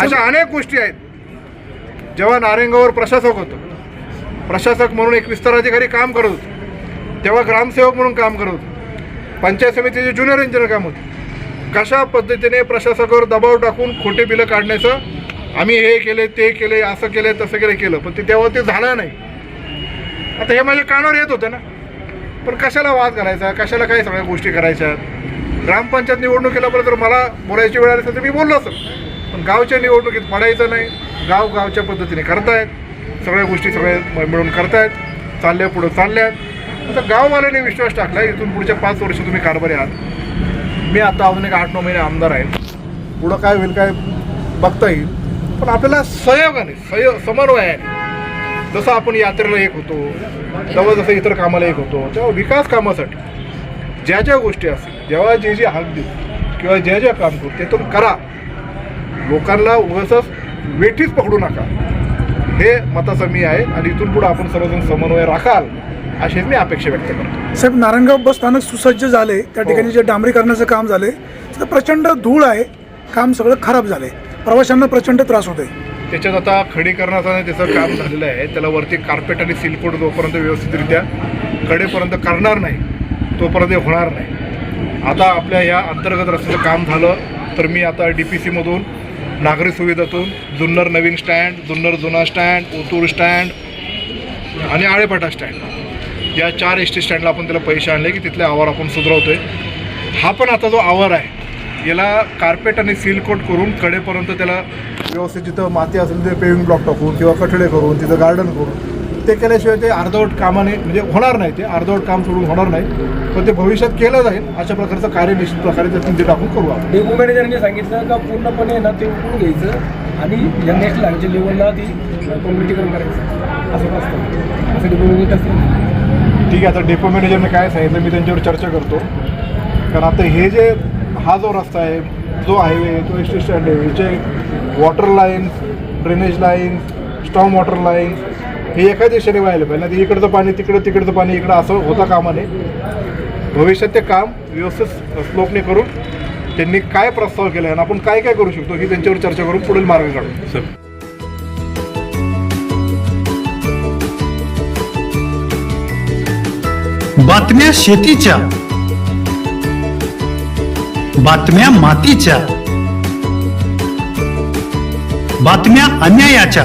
अशा अनेक गोष्टी आहेत. जेव्हा नारेंगावर प्रशासक होतो प्रशासक म्हणून एक विस्तार अधिकारी काम करत होतो तेव्हा ग्रामसेवक म्हणून काम करत होतो पंचायत समितीचे ज्युनियर इंजिनियर काम होते. कशा पद्धतीने प्रशासकावर दबाव टाकून खोटे बिलं काढण्याचं आम्ही हे केले ते केले असं केले तसं केलं केलं पण ते तेव्हा ते झालं नाही. आता हे माझ्या कानावर येत होतं ना. पण कशाला वाद करायचा? कशाला काही सगळ्या गोष्टी करायच्या? ग्रामपंचायत निवडणुकीला बरं तर मला बोलायची वेळ आली तर मी बोललो असं पण गावच्या निवडणुकीत पडायचं नाही. गाव गावच्या पद्धतीने करतायत. सगळ्या गोष्टी सगळ्या मिळून करतायत. चालल्या पुढं चालल्यात. आता गाववाल्याने विश्वास टाकला इथून पुढच्या पाच वर्ष तुम्ही कारभारी आहात. मी आता अजून एक आठ नऊ महिने आमदार आहे. पुढं काय होईल काय बघता येईल. पण आपल्याला सहयोगाने सहयोग समन्वयाने जसं आपण यात्रेला एक होतो तेव्हा जसं इतर कामाला एक होतो तेव्हा विकास कामासाठी ज्या ज्या गोष्टी असतील जेव्हा जे जे हाक देऊ किंवा ज्या ज्या काम करू ते तुम्ही करा. लोकांना उगाच वेठीच पकडू नका. हे मताचं मी आहे आणि इथून पुढे आपण सर्वजण समन्वय राखाल अशीच मी अपेक्षा व्यक्त करतो. साहेब नारायणगाव बस स्थानक सुसज्ज झाले. त्या ठिकाणी. जे डांबरीकरणाचं काम झाले तिथं प्रचंड धूळ आहे. काम सगळं खराब झालंय प्रवाशांना प्रचंड त्रास होतोय. त्याच्यात आता खडीकरणाचं त्याचं काम झालेलं आहे. त्याला वरती कार्पेट आणि सिलकोड जोपर्यंत व्यवस्थितरित्या कडेपर्यंत करणार नाही तोपर्यंत होणार नाही. आता आपल्या या अंतर्गत रस्त्याचं काम झालं तर मी आता डी पी सीमधून नागरी सुविधातून जुन्नर नवीन स्टँड जुन्नर जुना स्टँड ओतूर स्टँड आणि आळेपाटा स्टँड. या चार एस टी स्टँडला आपण त्याला पैसे आणले की तिथले आवार आपण सुधारवतोय. हा पण आता जो आवार आहे याला कार्पेट आणि सील कोट करून कडेपर्यंत त्याला व्यवस्थित जिथं माती असेल ते पेविंग ब्लॉक टाकून किंवा कठडे करून तिथं गार्डन करून ते केल्याशिवाय ते अर्धवट कामाने म्हणजे होणार नाही ते अर्धवट काम सोडून होणार नाही. पण ते भविष्यात केलं जाईल अशा प्रकारचं कार्य निश्चित प्रकारे त्यातून ते टाकून करू आपण. डेपो मॅनेजरने सांगितलं का पूर्णपणे ना ते उकळून घ्यायचं आणि या नेक्स्ट लागच्या लेवलला ती कम्युनिटीकरण करायचं. असं असतं? असं डेपो मॅनेजर असतं. ठीक आहे आता डेपो मॅनेजरने काय सांगितलं मी त्यांच्यावर चर्चा करतो. कारण आता हे जे हा जो रस्ता आहे जो हायवे तो एस टी स्टँड आहे याचे water lines drainage lines storm water lines हे एका दिशेने व्हायला पाहिजे. नाही इकडचं पाणी तिकडं तिकडचं पाणी इकडं असं होता कामा नये भविष्यात ते काम व्यवस्थित स्लोपने करून त्यांनी काय प्रस्ताव केला आणि आपण काय काय करू शकतो ही त्यांच्यावर चर्चा करून पुढील मार्ग काढू. बातम्या शेतीच्या बातम्या मातीच्या बातम्या अन्यायाच्या.